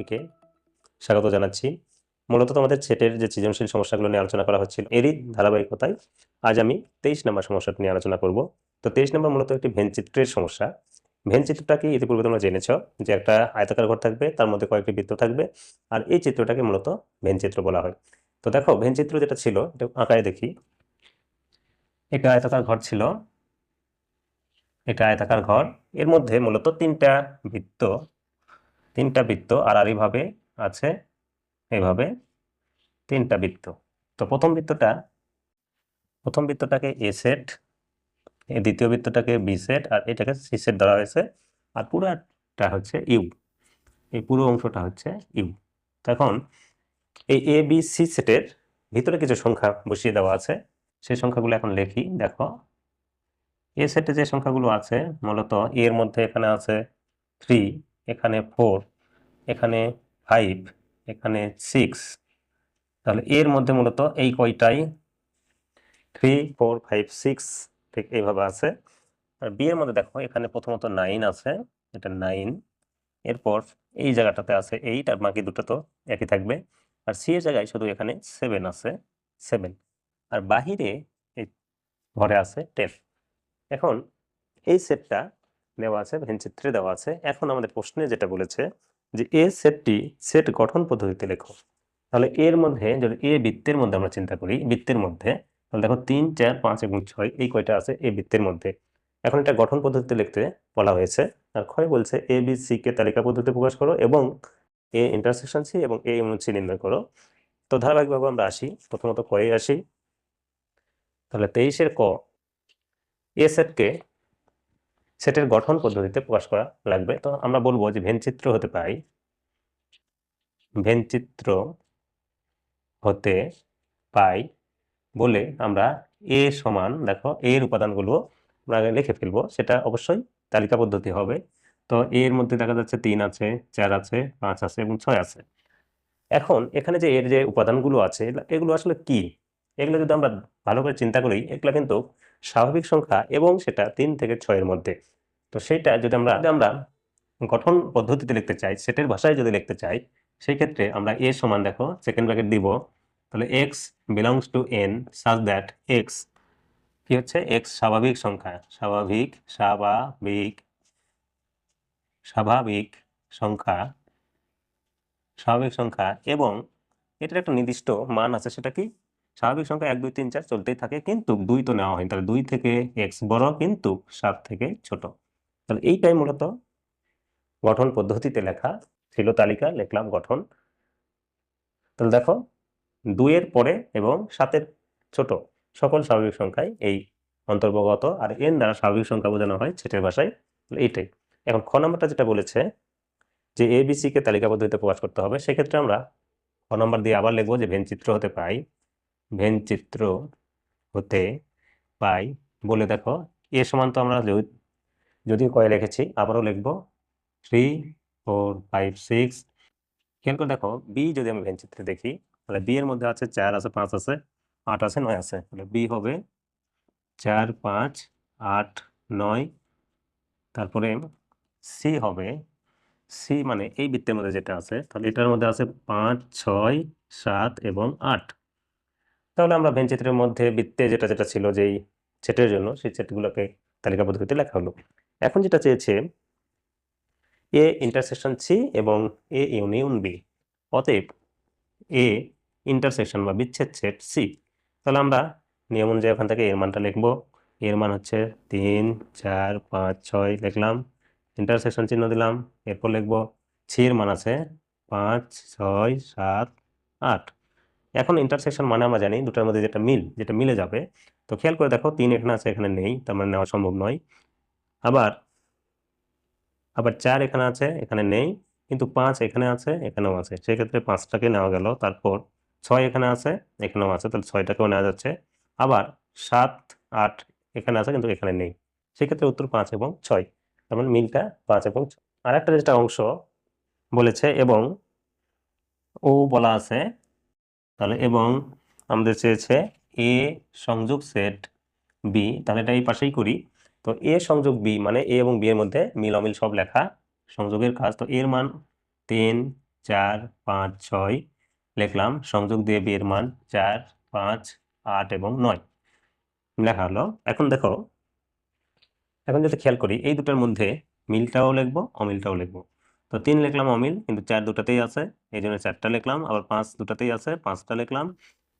টপিকে স্বাগত জানাচ্ছি। মূলত তোমাদের সেটের যে সৃজনশীল সমস্যাগুলো নিয়ে আলোচনা করা হচ্ছিল, এরই ধারাবাহিকতায় আজ আমি তেইশ নম্বর সমস্যাটা নিয়ে আলোচনা করব। তো তেইশ নম্বর মূলত একটি ভেনচিত্রের সমস্যা। ভেনচিত্রটা কি ইতিপূর্বে তোমরা জেনেছ যে একটা আয়তাকার ঘর থাকবে, তার মধ্যে কয়েকটি বৃত্ত থাকবে আর এই চিত্রটাকে মূলত ভেনচিত্র বলা হয়। তো দেখো, ভেনচিত্র যেটা ছিল, এটা আঁকায় দেখি। একটা আয়তাকার ঘর ছিল এটা আয়তাকার ঘর। এর মধ্যে মূলত তিনটা বৃত্ত তিনটা বৃত্ত আর আর এইভাবে আছে এইভাবে তিনটা বৃত্ত। তো প্রথম বৃত্তটা, প্রথম বৃত্তটাকে এ সেট এই দ্বিতীয় বৃত্তটাকে বি সেট আর এটাকে সি সেট ধরা হয়েছে। আর পুরোটা হচ্ছে ইউ এই পুরো অংশটা হচ্ছে ইউ এখন এই এ বি সি সেটের ভিতরে কিছু সংখ্যা বসিয়ে দেওয়া আছে। সেই সংখ্যাগুলো এখন লিখি, দেখো। এ সেটে যে সংখ্যাগুলো আছে, মূলত এর মধ্যে এখানে আছে থ্রি এখানে ফোর এখানে ফাইভ এখানে সিক্স তাহলে এর মধ্যে মূলত এই কয়টাই? থ্রি ফোর ফাইভ সিক্স ঠিক এইভাবে আছে। আর বি এর মধ্যে দেখো, এখানে প্রথমত নাইন আছে, এটা নাইন এরপর এই জায়গাটাতে আছে এইট আর বাকি দুটো তো একই থাকবে। আর সি এর জায়গায় শুধু এখানে সেভেন আছে সেভেন আর বাহিরে এই ঘরে আছে টেন এখন এই সেটটা দেওয়া আছে, ভেনচিত্রে দেওয়া আছে। এখন আমাদের প্রশ্নে যেটা বলেছে যে এ সেটটি সেট গঠন পদ্ধতিতে লেখো। তাহলে এর মধ্যে যদি এ বৃত্তের মধ্যে আমরা চিন্তা করি, বৃত্তের মধ্যে, তাহলে দেখো তিন, চার, পাঁচ এবং ছয়, এই কয়টা আছে এ বৃত্তের মধ্যে। এখন এটা গঠন পদ্ধতিতে লিখতে বলা হয়েছে, আর ক্ষয় বলছে এ বি সি কে তালিকা পদ্ধতিতে প্রকাশ করো এবং এ ইন্টারসেকশন সি এবং এ ইউনিট সি নির্ণয় করো। তো ধারাবাহিকভাবে আমরা আসি, প্রথমত কয়ে আসি। তাহলে তেইশের ক এ সেটকে সেটের গঠন পদ্ধতিতে প্রকাশ করা লাগবে। তো আমরা বলব যে ভেনচিত্র হতে পাই ভেনচিত্র হতে পাই বলে আমরা এ সমান, দেখো, এর উপাদানগুলো আমরা লিখে ফেলব। সেটা অবশ্যই তালিকা পদ্ধতি হবে। তো এর মধ্যে দেখা যাচ্ছে তিন আছে, চার আছে, পাঁচ আছে এবং ছয় আছে। এখন এখানে যে এর যে উপাদানগুলো আছে, এগুলো আসলে কি? এগুলো যদি আমরা ভালো করে চিন্তা করি, এগুলো কিন্তু স্বাভাবিক সংখ্যা এবং সেটা তিন থেকে ছয়ের মধ্যে। তো সেটা যদি আমরা আমরা গঠন পদ্ধতিতে লিখতে চাই, সেটের ভাষায় যদি লিখতে চাই, সেই ক্ষেত্রে আমরা এ সমান দেখো সেকেন্ড ব্র্যাকেট দিব, তাহলে X belongs to N such that X কি হচ্ছে? এক্স স্বাভাবিক সংখ্যা, স্বাভাবিক স্বাভাবিক স্বাভাবিক সংখ্যা স্বাভাবিক সংখ্যা এবং এটার একটা নির্দিষ্ট মান আছে, সেটা কি? স্বাভাবিক সংখ্যা এক, দুই, তিন, চার চলতেই থাকে, কিন্তু দুই তো নেওয়া হয় তাহলে দুই থেকে এক্স বড় কিন্তু সাত থেকে ছোট। তাহলে এইটাই মূলত গঠন পদ্ধতিতে লেখা ছিল তালিকা, লিখলাম গঠন। তাহলে দেখো, দুইয়ের পরে এবং সাতের ছোট সকল স্বাভাবিক সংখ্যায় এই অন্তর্ভুক্ত আর এন দ্বারা স্বাভাবিক সংখ্যা বোঝানো হয় সেটের ভাষায়। এইটাই। এখন খ নম্বরটা যেটা বলেছে যে এ বি কে তালিকা পদ্ধতিতে প্রকাশ করতে হবে, সেক্ষেত্রে আমরা খ নম্বর দিয়ে আবার লিখব যে ভেন চিত্র হতে পাই। ভেনচিত্র হতে পাই। বলে দেখো, এ সমান তো আমরা যদি- কয়ে লিখেছি আবারও লিখব থ্রি ফোর ফাইভ সিক্স খেয়াল করে দেখো বি যদি আমি ভেন চিত্রে দেখি, তাহলে বি এর মধ্যে আছে চার আছে, পাঁচ আছে, আট আছে, নয় আছে। তাহলে বি হবে চার, পাঁচ, আট, নয়। তারপরে সি হবে সি মানে এই বৃত্তের মধ্যে যেটা আছে, তাহলে এটার মধ্যে আছে পাঁচ, ছয়, সাত এবং আট। তাহলে আমরা ভেনচিত্রের মধ্যে বৃত্তে যেটা যেটা ছিল যেই সেটের জন্য সেই সেটগুলোকে তালিকা পদ্ধতিতে লেখা হলো। এখন যেটা চেয়েছে এ ইন্টারসেকশন সি এবং এ ইউনিয়ন বি অতএব এ ইন্টারসেকশন বা বিচ্ছেদ সেট সি তাহলে আমরা নিয়ম অনুযায়ী ওখান থেকে এর মানটা লিখব। এর মান হচ্ছে তিন, চার, পাঁচ, ছয় লিখলাম। ইন্টারসেকশন চিহ্ন দিলাম। এরপর লিখব এর মান আছে পাঁচ, ছয়, সাত, আট। এখন ইন্টারসেকশন মানে আমরা জানি দুটার মধ্যে যেটা মিল, যেটা মিলে যাবে। তো খেয়াল করে দেখো, তিন এখানে আছে, এখানে নেই, তার মানে নেওয়া সম্ভব নয়। আবার আবার চার এখানে আছে, এখানে নেই, কিন্তু পাঁচ এখানে আছে, এখানেও আছে। সেক্ষেত্রে পাঁচটাকে নেওয়া গেল, তারপর ছয় এখানে আছে, এখানেও আছে, তাহলে ছয়টাকেও নেওয়া যাচ্ছে। আবার সাত, আট এখানে আছে, কিন্তু এখানে নেই। সেক্ষেত্রে উত্তর পাঁচ এবং ছয়, তার মানে মিলটা পাঁচ এবং ছয়। আর একটা যেটা অংশ বলেছে এবং ও বলা আছে তাহলে এবং আমাদের চেয়েছে এ সংযোগ সেট বি তাহলে এটা এই পাশেই করি। তো এ সংযোগ বি মানে এ এবং বি এর মধ্যে মিল অমিল সব লেখা সংযোগের কাজ। তো এর মান তিন, চার, পাঁচ, ছয় লিখলাম। সংযোগ দিয়ে বি এর মান চার, পাঁচ, আট এবং নয় লেখা হলো। এখন দেখো, এখন যদি খেয়াল করি, এই দুটোর মধ্যে মিলটাও লিখব, অমিলটাও লিখব। তো তিন লিখলাম অমিল, কিন্তু চার দুটাতেই আছে, এই জন্য চারটা লিখলাম, আবার পাঁচ দুটাতেই আছে, পাঁচটা লিখলাম,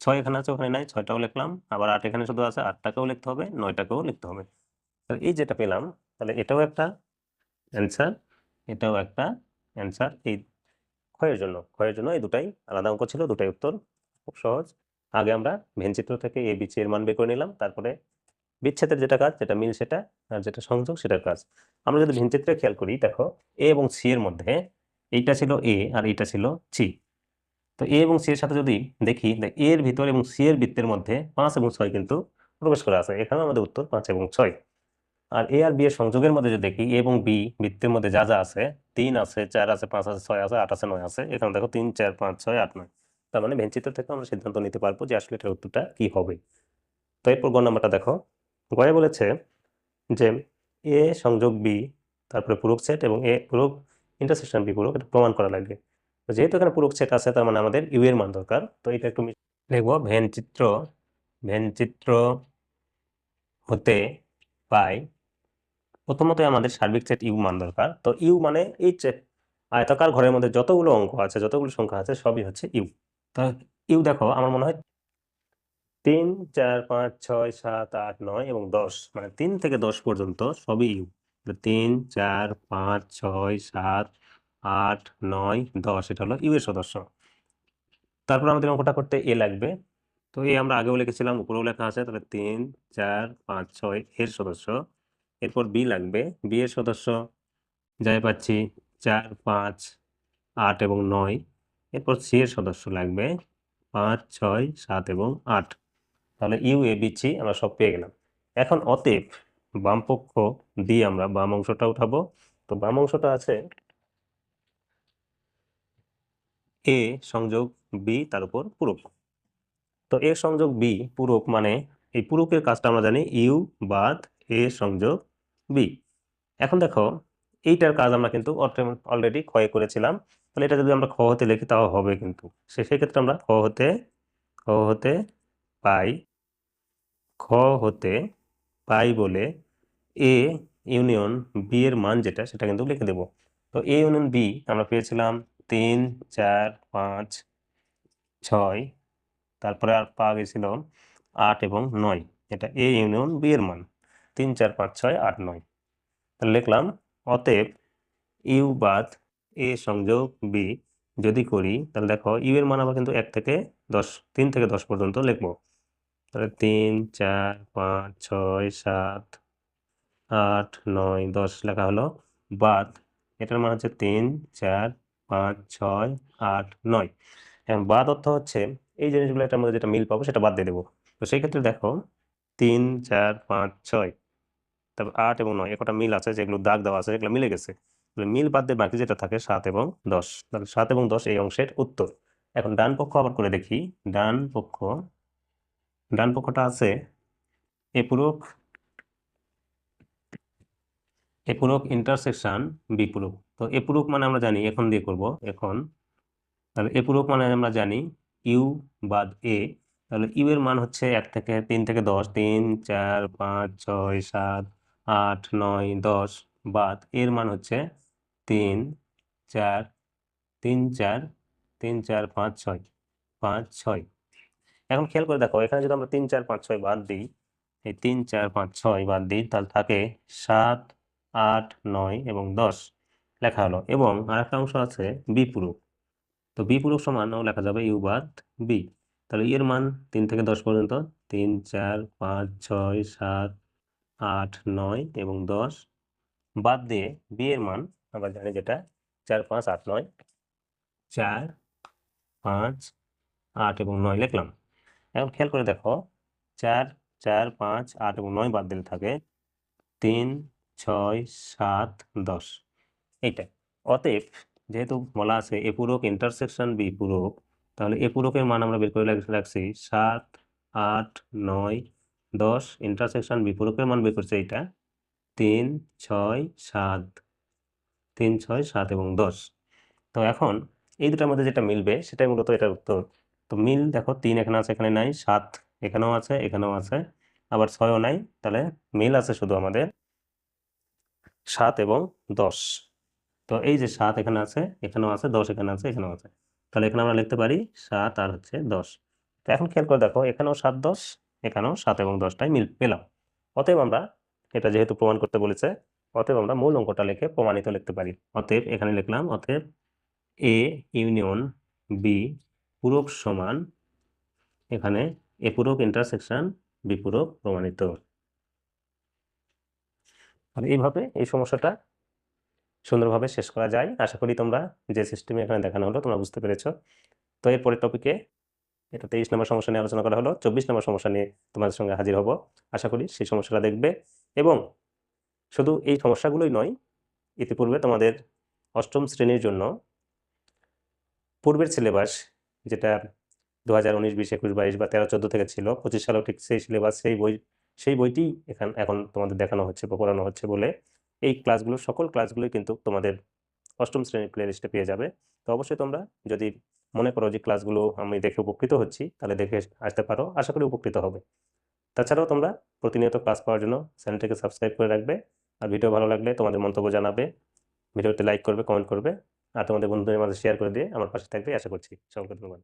ছয় এখানে আছে, ওখানে নাই, ছয়টাও লিখলাম, আবার আট এখানে শুধু আছে, আটটাকেও লিখতে হবে, নয়টাকেও লিখতে হবে। তাহলে এই যেটা পেলাম, তাহলে এটাও একটা অ্যান্সার এটাও একটা অ্যান্সার এই ক্ষয়ের জন্য ক্ষয়ের জন্য এই দুটাই আলাদা অঙ্ক ছিল, দুটাই উত্তর, খুব সহজ। আগে আমরা ভেনচিত্র থেকে এ বিচি এর মান বের করে নিলাম, তারপরে বিচ্ছেদের যেটা কাজ, যেটা মিল সেটা, আর যেটা সংযোগ সেটার কাজ। আমরা যদি ভেনচিত্রে খেয়াল করি, দেখো এ এবং সি এর মধ্যে এইটা ছিল এ আর এইটা ছিল সি তো এ এবং সি এর সাথে যদি দেখি এর ভিতর এবং সি এর বৃত্তের মধ্যে পাঁচ এবং ছয় কিন্তু প্রবেশ করা আছে। এখানে আমাদের উত্তর পাঁচ এবং ছয়। আর এ আর বি এর সংযোগের মধ্যে যদি দেখি এ এবং বি বৃত্তের মধ্যে যা যা আছে, তিন আছে, চার আছে, পাঁচ আছে, ছয় আছে, আট আছে, নয় আছে, এখানে দেখো তিন, চার, পাঁচ, ছয়, আট, নয়। তার মানে ভেনচিত্র থেকে আমরা সিদ্ধান্ত নিতে পারব যে আসলে এটার উত্তরটা কি হবে। তো এরপর গ নাম্বারটা দেখো। গয়ে বলেছে যে এ সংযোগ বি তারপরে পূরক সেট এবং এ পূরক ইন্টারসেকশন বি পূরক, এটা প্রমাণ করা লাগবে। তো যেহেতু এখানে পূরক সেট আছে, তার মানে আমাদের ইউ এর মান দরকার। তো এটা একটু লিখব ভেন চিত্র ভেন চিত্র হতে পাই। প্রথমত আমাদের সার্বিক সেট ইউ মান দরকার। তো ইউ মানে এই আয়তাকার ঘরের মধ্যে যতগুলো অঙ্ক আছে, যতগুলো সংখ্যা আছে, সবই হচ্ছে ইউ তো ইউ দেখো, আমার মনে হয় তিন, চার, পাঁচ, ছয়, সাত, আট, নয় এবং দশ। মানে তিন থেকে দশ পর্যন্ত সবই ইউ। তিন, চার, পাঁচ, ছয়, সাত, আট, নয়, দশ, এটা হলো ইউ এর সদস্য। তারপর আমাদের অঙ্কটা করতে এ লাগবে। তো এ আমরা আগেও লিখেছিলাম, উপরেও লেখা আছে। তাহলে তিন, চার, পাঁচ, ছয় এর সদস্য। এরপর বি লাগবে। বি এর সদস্য, যাই পাচ্ছি, চার, পাঁচ, আট এবং নয়। এরপর সি এর সদস্য লাগবে, পাঁচ, ছয়, সাত এবং আট। তাহলে ইউ এ বি সি আমরা সব পেয়ে গেলাম। এখন অতএব বাম পক্ষ দিয়ে আমরা বাম অংশটা উঠাবো। তো বাম অংশটা আছে এ সংযোগ বি তার উপর পূরক। তো এ সংযোগ বি পূরক মানে এই পূরকের কাজটা আমরা জানি ইউ বাদ এ সংযোগ বি এখন দেখো, এইটার কাজ আমরা কিন্তু অলরেডি ক্ষয় করেছিলাম। তাহলে এটা যদি আমরা খ হতে লিখি তাও হবে কিন্তু। সে, সেক্ষেত্রে আমরা খ হতে খ হতে পাই। খ হতে পাই বলে এ ইউনিয়ন বি এর মান যেটা, সেটা কিন্তু লিখে দেব। তো এ ইউনিয়ন বি আমরা পেয়েছিলাম তিন, চার, পাঁচ, ছয়, তারপরে আর পাওয়া গেছিল আট এবং নয়। এটা এ ইউনিয়ন বি এর মান। তিন, চার, পাঁচ, ছয়, আট, নয়। তাহলে লিখলাম, অতএব ইউ বাদ এ সংযোগ বি যদি করি, তাহলে দেখো ইউ এর মান আবার কিন্তু এক থেকে দশ, তিন থেকে দশ পর্যন্ত লিখব। তাহলে তিন, চার, পাঁচ, ছয়, সাত, আট, নয়, দশ লেখা হলো বাদ। এটার মান হচ্ছে তিন, চার, পাঁচ, ছয়, আট, নয়। এখন বাদ অর্থ হচ্ছে এই জিনিসগুলো এটার মধ্যে যেটা মিল পাবো সেটা বাদ দিয়ে দেবো। তো সেই ক্ষেত্রে দেখো তিন, চার, পাঁচ, ছয়, তারপর আট এবং নয়, একটা মিল আছে, যেগুলো দাগ দেওয়া আছে সেগুলো মিলে গেছে। মিল বাদ দিয়ে বাকি যেটা থাকে সাত এবং দশ, তাহলে সাত এবং দশ এই অংশের উত্তর। এখন ডান পক্ষ আবার করে দেখি, ডান পক্ষ ডান পক্ষটা আছে এ পূরক এ পূরক ইন্টারসেকশন বি তো এ মানে আমরা জানি এখন দিয়ে করব, এখন। তাহলে এ মানে আমরা জানি ইউ বাদ এ। তাহলে ইউ এর মান হচ্ছে এক থেকে তিন থেকে দশ। তিন, চার, পাঁচ, ছয়, সাত, আট, নয়, দশ বাদ। এর মান হচ্ছে তিন, চার তিন চার তিন, চার, পাঁচ, ছয়। পাঁচ, ছয়। এখন খেয়াল করে দেখো, এখানে যদি আমরা তিন, চার, পাঁচ, ছয় বাদ দিই, এই তিন, চার, পাঁচ, ছয় বাদ দিই, তাহলে থাকে সাত, আট, নয় এবং দশ লেখা হলো। এবং আর একটা অংশ আছে বি পূরক। তো বি পূরক সমানও লেখা যাবে ইউ বাদ বি তাহলে ইয়ের মান তিন থেকে দশ পর্যন্ত, তিন, চার, পাঁচ, ছয়, সাত, আট, নয় এবং দশ বাদ দিয়ে বি এর মান, আমরা জানি যেটা, চার, পাঁচ, আট, নয়, চার, পাঁচ, আট এবং নয় লিখলাম। এখন খেয়াল করে দেখো, চার চার, পাঁচ, আট এবং নয় বাদ দিলে থাকে তিন, ছয়, সাত, দশ। এইটা। অতএব যেহেতু বলা আছে এ পূরক ইন্টারসেকশন বি পূরক, তাহলে এ পূরকের মান আমরা বের করে রাখ- রাখছি সাত, আট, নয়, দশ ইন্টারসেকশন বি পূরকের মান বের করছে এইটা তিন, ছয়, সাত, তিন, ছয়, সাত এবং দশ। তো এখন এই দুটার মধ্যে যেটা মিলবে সেটাই মূলত এটার উত্তর। তো মিল দেখো তিন এখানে আছে, এখানে নাই, সাত এখানেও আছে এখানেও আছে, আবার ছয়ও নাই, তাহলে মিল আছে শুধু আমাদের সাত এবং দশ। তো এই যে সাত এখানে আছে, এখানেও আছে, দশ এখানে আছে, এখানেও আছে। তাহলে এখানে আমরা লিখতে পারি সাত আর হচ্ছে দশ। তো এখন খেয়াল করে দেখো, এখানেও সাত দশ, এখানেও সাত এবং দশটাই মিল, পেলাম। অতএব আমরা এটা যেহেতু প্রমাণ করতে বলেছে, অতএব আমরা মূল অঙ্কটা লিখে প্রমাণিত লিখতে পারি। অতএব এখানে লিখলাম, অতএব এ ইউনিয়ন বি পূরক সমান এখানে এ পূরক ইন্টারসেকশন বি পূরক প্রমাণিত। এইভাবে এই সমস্যাটা সুন্দরভাবে শেষ করা যায়। আশা করি তোমরা যে সিস্টেমে এখানে দেখানো হলো, তোমরা বুঝতে পেরেছ। তো এরপরের টপিকে এটা তেইশ নম্বর সমস্যা নিয়ে আলোচনা করা হলো। চব্বিশ নম্বর সমস্যা নিয়ে তোমাদের সঙ্গে হাজির হব। আশা করি সেই সমস্যাটা দেখবে। এবং শুধু এই সমস্যাগুলোই নয়, ইতিপূর্বে তোমাদের অষ্টম শ্রেণির জন্য পূর্বের সিলেবাস যেটা দু হাজার উনিশ, বিশ, একুশ, বাইশ বা তেরো, চোদ্দ থেকে ছিল, পঁচিশ সালেও ঠিক সেই সিলেবাস সেই বই, সেই বইটি এখান, এখন তোমাদের দেখানো হচ্ছে বা পড়ানো হচ্ছে বলে এই ক্লাসগুলো, সকল ক্লাসগুলোই কিন্তু তোমাদের অষ্টম শ্রেণির প্লে লিস্টে পেয়ে যাবে। তো অবশ্যই তোমরা যদি মনে করো যে ক্লাসগুলো আমি দেখে উপকৃত হচ্ছি, তাহলে দেখে আসতে পারো, আশা করি উপকৃত হবে। তাছাড়াও তোমরা প্রতিনিয়ত ক্লাস পাওয়ার জন্য চ্যানেলটিকে সাবস্ক্রাইব করে রাখবে, আর ভিডিও ভালো লাগলে তোমাদের মন্তব্য জানাবে, ভিডিওতে লাইক করবে, কমেন্ট করবে আর তোমাদের বন্ধুদের মাঝে শেয়ার করে দিয়ে আমার পাশে থাকবে আশা করছি। সকলকে ধন্যবাদ।